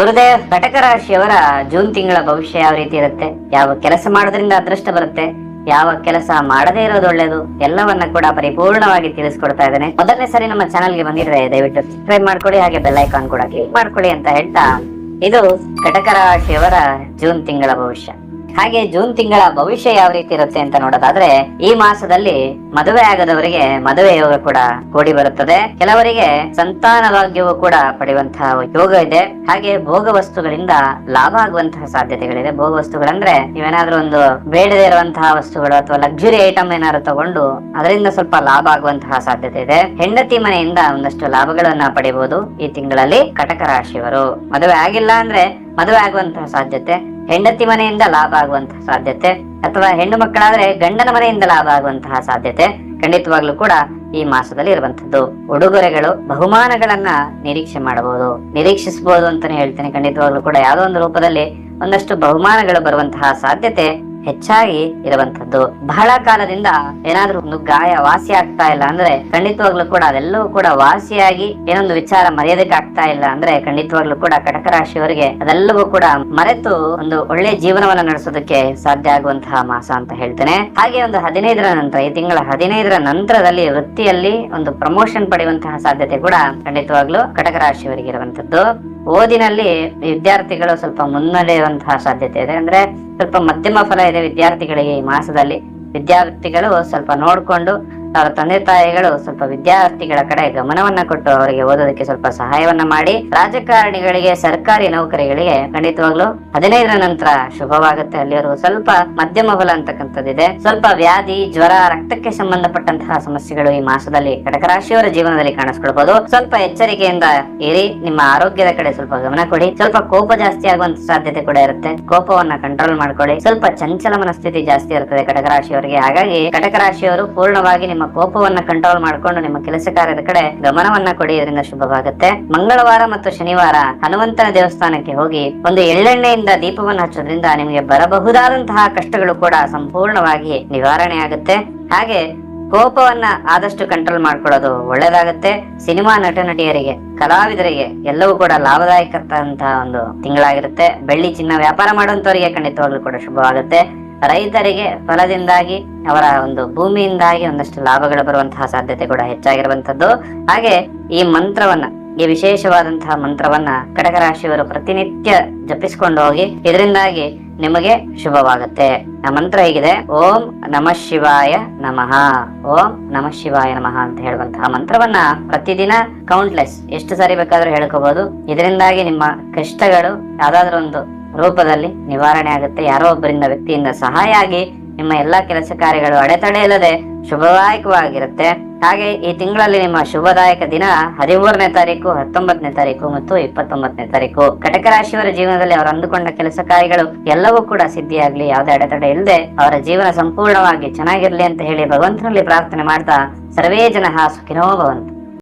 ಗುರುದೇವ್, ಕಟಕ ರಾಶಿಯವರ ಜೂನ್ ತಿಂಗಳ ಭವಿಷ್ಯ ಯಾವ ರೀತಿ ಇರುತ್ತೆ? ಯಾವ ಕೆಲಸ ಮಾಡೋದ್ರಿಂದ ಅದೃಷ್ಟ ಬರುತ್ತೆ? ಯಾವ ಕೆಲಸ ಮಾಡದೇ ಇರೋದು ಒಳ್ಳೇದು? ಎಲ್ಲವನ್ನ ಕೂಡ ಪರಿಪೂರ್ಣವಾಗಿ ತಿಳಿಸ್ಕೊಡ್ತಾ ಇದ್ದೇನೆ. ಮೊದಲನೇ ಸರಿ ನಮ್ಮ ಚಾನಲ್ಗೆ ಬಂದಿದ್ರೆ ದಯವಿಟ್ಟು ಸಬ್ಸ್ಕ್ರೈಬ್ ಮಾಡ್ಕೊಳ್ಳಿ, ಹಾಗೆ ಬೆಲ್ ಐಕಾನ್ ಕೂಡ ಕ್ಲಿಕ್ ಮಾಡ್ಕೊಳ್ಳಿ ಅಂತ ಹೇಳ್ತಾ, ಇದು ಕಟಕ ರಾಶಿಯವರ ಜೂನ್ ತಿಂಗಳ ಭವಿಷ್ಯ. ಹಾಗೆ ಜೂನ್ ತಿಂಗಳ ಭವಿಷ್ಯ ಯಾವ ರೀತಿ ಇರುತ್ತೆ ಅಂತ ನೋಡೋದಾದ್ರೆ, ಈ ಮಾಸದಲ್ಲಿ ಮದುವೆ ಆಗದವರಿಗೆ ಮದುವೆ ಯೋಗ ಕೂಡ ಕೂಡಿ ಬರುತ್ತದೆ. ಕೆಲವರಿಗೆ ಸಂತಾನ ಭಾಗ್ಯವು ಕೂಡ ಪಡೆಯುವಂತಹ ಯೋಗ ಇದೆ. ಹಾಗೆ ಭೋಗ ವಸ್ತುಗಳಿಂದ ಲಾಭ ಆಗುವಂತಹ ಸಾಧ್ಯತೆಗಳಿದೆ. ಭೋಗ ವಸ್ತುಗಳಂದ್ರೆ ನೀವೇನಾದ್ರೂ ಒಂದು ಬೇಡದೇ ಇರುವಂತಹ ವಸ್ತುಗಳು ಅಥವಾ ಲಕ್ಸುರಿ ಐಟಮ್ ಏನಾದ್ರು ತಗೊಂಡು ಅದರಿಂದ ಸ್ವಲ್ಪ ಲಾಭ ಆಗುವಂತಹ ಸಾಧ್ಯತೆ ಇದೆ. ಹೆಂಡತಿ ಮನೆಯಿಂದ ಒಂದಷ್ಟು ಲಾಭಗಳನ್ನ ಪಡೆಯಬಹುದು ಈ ತಿಂಗಳಲ್ಲಿ ಕಟಕ ರಾಶಿಯವರು. ಮದುವೆ ಆಗಿಲ್ಲ ಅಂದ್ರೆ ಮದುವೆ ಆಗುವಂತಹ ಸಾಧ್ಯತೆ ಹೆಂಡತಿ ಮನೆಯಿಂದ ಲಾಭ ಆಗುವಂತಹ ಸಾಧ್ಯತೆ ಅಥವಾ ಹೆಣ್ಣು ಮಕ್ಕಳಾದ್ರೆ ಗಂಡನ ಮನೆಯಿಂದ ಲಾಭ ಆಗುವಂತಹ ಸಾಧ್ಯತೆ ಖಂಡಿತವಾಗ್ಲೂ ಕೂಡ ಈ ಮಾಸದಲ್ಲಿ ಇರುವಂತದ್ದು ಉಡುಗೊರೆಗಳು, ಬಹುಮಾನಗಳನ್ನ ನಿರೀಕ್ಷೆ ಮಾಡಬಹುದು. ನಿರೀಕ್ಷಿಸಬಹುದು ಅಂತಾನೆ ಹೇಳ್ತೇನೆ. ಖಂಡಿತವಾಗ್ಲೂ ಕೂಡ ಯಾವುದೋ ಒಂದು ರೂಪದಲ್ಲಿ ಒಂದಷ್ಟು ಬಹುಮಾನಗಳು ಬರುವಂತಹ ಸಾಧ್ಯತೆ ಹೆಚ್ಚಾಗಿ ಇರುವಂತದ್ದು ಬಹಳ ಕಾಲದಿಂದ ಏನಾದ್ರೂ ಒಂದು ಗಾಯ ವಾಸಿ ಆಗ್ತಾ ಇಲ್ಲ ಅಂದ್ರೆ ಖಂಡಿತವಾಗ್ಲೂ ಕೂಡ ಅದೆಲ್ಲವೂ ಕೂಡ ವಾಸಿಯಾಗಿ ಏನೊಂದು ವಿಚಾರ ಮರೆಯೋದಕ್ಕೆ ಆಗ್ತಾ ಇಲ್ಲ ಅಂದ್ರೆ ಖಂಡಿತವಾಗ್ಲೂ ಕೂಡ ಕಟಕ ರಾಶಿಯವರಿಗೆ ಅದೆಲ್ಲವೂ ಕೂಡ ಮರೆತು ಒಂದು ಒಳ್ಳೆ ಜೀವನವನ್ನ ನಡೆಸೋದಕ್ಕೆ ಸಾಧ್ಯ ಆಗುವಂತಹ ಮಾಸ ಅಂತ ಹೇಳ್ತೇನೆ. ಹಾಗೆ ಒಂದು ಹದಿನೈದರ ನಂತರ, ಈ ತಿಂಗಳ ಹದಿನೈದರ ನಂತರದಲ್ಲಿ ವೃತ್ತಿಯಲ್ಲಿ ಒಂದು ಪ್ರಮೋಷನ್ ಪಡೆಯುವಂತಹ ಸಾಧ್ಯತೆ ಕೂಡ ಖಂಡಿತವಾಗ್ಲೂ ಕಟಕ ರಾಶಿಯವರಿಗೆ ಇರುವಂತದ್ದು ಓದಿನಲ್ಲಿ ವಿದ್ಯಾರ್ಥಿಗಳು ಸ್ವಲ್ಪ ಮುನ್ನಡೆಯುವಂತಹ ಸಾಧ್ಯತೆ ಇದೆ. ಅಂದ್ರೆ ಸ್ವಲ್ಪ ಮಧ್ಯಮ ಫಲ ಇದೆ ವಿದ್ಯಾರ್ಥಿಗಳಿಗೆ ಈ ಮಾಸದಲ್ಲಿ. ವಿದ್ಯಾರ್ಥಿಗಳು ಸ್ವಲ್ಪ ನೋಡ್ಕೊಂಡು ಅವರ ತಂದೆ ತಾಯಿಗಳು ಸ್ವಲ್ಪ ವಿದ್ಯಾರ್ಥಿಗಳ ಕಡೆ ಗಮನವನ್ನ ಕೊಟ್ಟು ಅವರಿಗೆ ಓದೋದಕ್ಕೆ ಸ್ವಲ್ಪ ಸಹಾಯವನ್ನ ಮಾಡಿ ರಾಜಕಾರಣಿಗಳಿಗೆ, ಸರ್ಕಾರಿ ನೌಕರಿಗಳಿಗೆ ಖಂಡಿತವಾಗ್ಲು ಹದಿನೈದರ ನಂತರ ಶುಭವಾಗುತ್ತೆ. ಅಲ್ಲಿವರು ಸ್ವಲ್ಪ ಮಧ್ಯಮ ಫಲ ಅಂತಕ್ಕಂಥದ್ದಿದೆ. ಸ್ವಲ್ಪ ವ್ಯಾಧಿ, ಜ್ವರ, ರಕ್ತಕ್ಕೆ ಸಂಬಂಧಪಟ್ಟಂತಹ ಸಮಸ್ಯೆಗಳು ಈ ಮಾಸದಲ್ಲಿ ಕಟಕ ರಾಶಿಯವರ ಜೀವನದಲ್ಲಿ ಕಾಣಿಸ್ಕೊಳ್ಬಹುದು ಸ್ವಲ್ಪ ಎಚ್ಚರಿಕೆಯಿಂದ ಇರಿ, ನಿಮ್ಮ ಆರೋಗ್ಯದ ಕಡೆ ಸ್ವಲ್ಪ ಗಮನ ಕೊಡಿ. ಸ್ವಲ್ಪ ಕೋಪ ಜಾಸ್ತಿ ಆಗುವಂತ ಸಾಧ್ಯತೆ ಕೂಡ ಇರುತ್ತೆ. ಕೋಪವನ್ನ ಕಂಟ್ರೋಲ್ ಮಾಡ್ಕೊಳ್ಳಿ. ಸ್ವಲ್ಪ ಚಂಚಲ ಮನಸ್ಥಿತಿ ಜಾಸ್ತಿ ಇರ್ತದೆ ಕಟಕ ರಾಶಿಯವರಿಗೆ ಹಾಗಾಗಿ ಕಟಕ ರಾಶಿಯವರು ಪೂರ್ಣವಾಗಿ ನಿಮ್ಮ ಕೋಪವನ್ನ ಕಂಟ್ರೋಲ್ ಮಾಡ್ಕೊಂಡು ನಿಮ್ಮ ಕೆಲಸ ಕಾರ್ಯದ ಕಡೆ ಗಮನವನ್ನ ಕೊಡಿ, ಇದರಿಂದ ಶುಭವಾಗುತ್ತೆ. ಮಂಗಳವಾರ ಮತ್ತು ಶನಿವಾರ ಹನುಮಂತನ ದೇವಸ್ಥಾನಕ್ಕೆ ಹೋಗಿ ಒಂದು ಎಳ್ಳೆಣ್ಣೆಯಿಂದ ದೀಪವನ್ನು ಹಚ್ಚೋದ್ರಿಂದ ನಿಮಗೆ ಬರಬಹುದಾದಂತಹ ಕಷ್ಟಗಳು ಕೂಡ ಸಂಪೂರ್ಣವಾಗಿ ನಿವಾರಣೆ ಆಗುತ್ತೆ ಹಾಗೆ ಕೋಪವನ್ನ ಆದಷ್ಟು ಕಂಟ್ರೋಲ್ ಮಾಡ್ಕೊಳ್ಳೋದು ಒಳ್ಳೇದಾಗುತ್ತೆ. ಸಿನಿಮಾ ನಟ ನಟಿಯರಿಗೆ ಕಲಾವಿದರಿಗೆ ಎಲ್ಲವೂ ಕೂಡ ಲಾಭದಾಯಕ ಒಂದು ತಿಂಗಳಾಗಿರುತ್ತೆ. ಬೆಳ್ಳಿ ಚಿನ್ನ ವ್ಯಾಪಾರ ಮಾಡುವಂತವರಿಗೆ ಖಂಡಿತವಾಗ್ಲೂ ಕೂಡ ಶುಭವಾಗುತ್ತೆ. ರೈತರಿಗೆ ಫಲದಿಂದಾಗಿ, ಅವರ ಒಂದು ಭೂಮಿಯಿಂದಾಗಿ ಒಂದಷ್ಟು ಲಾಭಗಳು ಬರುವಂತಹ ಸಾಧ್ಯತೆ ಕೂಡ ಹೆಚ್ಚಾಗಿರುವಂತದ್ದು ಹಾಗೆ ಈ ಮಂತ್ರವನ್ನ, ಈ ವಿಶೇಷವಾದಂತಹ ಮಂತ್ರವನ್ನ ಕಟಕ ರಾಶಿಯವರು ಪ್ರತಿನಿತ್ಯ ಜಪಿಸಿಕೊಂಡು ಹೋಗಿ, ಇದರಿಂದಾಗಿ ನಿಮಗೆ ಶುಭವಾಗುತ್ತೆ. ಆ ಮಂತ್ರ ಹೇಗಿದೆ, ಓಂ ನಮಃ ಶಿವಾಯ ನಮಃ. ಓಂ ನಮಃ ಶಿವಾಯ ನಮಃ ಅಂತ ಹೇಳುವಂತಹ ಮಂತ್ರವನ್ನ ಪ್ರತಿದಿನ ಕೌಂಟ್ಲೆಸ್ ಎಷ್ಟು ಸಾರಿ ಬೇಕಾದ್ರೂ ಹೇಳ್ಕೋಬಹುದು ಇದರಿಂದಾಗಿ ನಿಮ್ಮ ಕಷ್ಟಗಳು, ಯಾವ್ದಾದ್ರು ಒಂದು ರೂಪದಲ್ಲಿ ನಿವಾರಣೆ ಆಗುತ್ತೆ. ಯಾರೋ ಒಬ್ಬರಿಂದ ವ್ಯಕ್ತಿಯಿಂದ ಸಹಾಯ ಆಗಿ ನಿಮ್ಮ ಎಲ್ಲಾ ಕೆಲಸ ಕಾರ್ಯಗಳು ಅಡೆತಡೆ ಇಲ್ಲದೆ ಶುಭದಾಯಕವಾಗಿರುತ್ತೆ. ಹಾಗೆ ಈ ತಿಂಗಳಲ್ಲಿ ನಿಮ್ಮ ಶುಭದಾಯಕ ದಿನ ಹದಿಮೂರನೇ ತಾರೀಕು, ಹತ್ತೊಂಬತ್ತನೇ ತಾರೀಕು ಮತ್ತು ಇಪ್ಪತ್ತೊಂಬತ್ತನೇ ತಾರೀಕು. ಕಟಕ ರಾಶಿಯವರ ಜೀವನದಲ್ಲಿ ಅವರು ಅಂದುಕೊಂಡ ಕೆಲಸ ಕಾರ್ಯಗಳು ಎಲ್ಲವೂ ಕೂಡ ಸಿದ್ಧಿಯಾಗ್ಲಿ, ಯಾವುದೇ ಅಡೆತಡೆ ಇಲ್ಲದೆ ಅವರ ಜೀವನ ಸಂಪೂರ್ಣವಾಗಿ ಚೆನ್ನಾಗಿರ್ಲಿ ಅಂತ ಹೇಳಿ ಭಗವಂತನಲ್ಲಿ ಪ್ರಾರ್ಥನೆ ಮಾಡ್ತಾ ಸರ್ವೇ ಜನ ಸುಖಿನೋ ಭವಂತು.